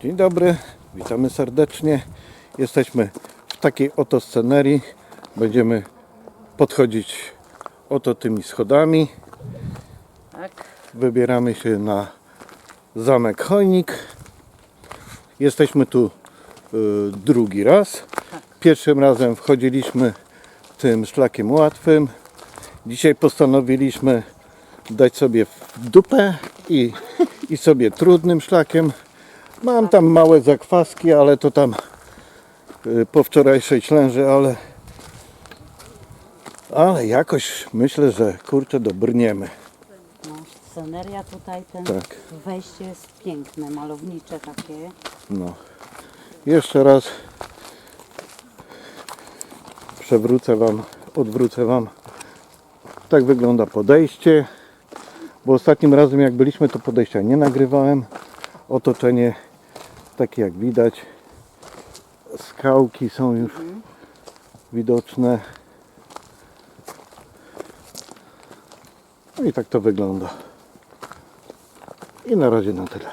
Dzień dobry, witamy serdecznie. Jesteśmy w takiej oto scenerii. Będziemy podchodzić oto tymi schodami. Tak. Wybieramy się na zamek Chojnik. Jesteśmy tu y, drugi raz. Pierwszym razem wchodziliśmy tym szlakiem łatwym. Dzisiaj postanowiliśmy dać sobie w dupę i, i sobie trudnym szlakiem. Mam tam małe zakwaski, ale to tam y, po wczorajszej ślęży, ale ale jakoś myślę, że kurczę dobrniemy. No, sceneria tutaj, ten Tak. wejście jest piękne, malownicze takie. No. Jeszcze raz przewrócę Wam, odwrócę Wam. Tak wygląda podejście. Bo ostatnim razem jak byliśmy to podejścia nie nagrywałem. Otoczenie takie jak widać. Skałki są już widoczne. No i tak to wygląda. I na razie na tyle.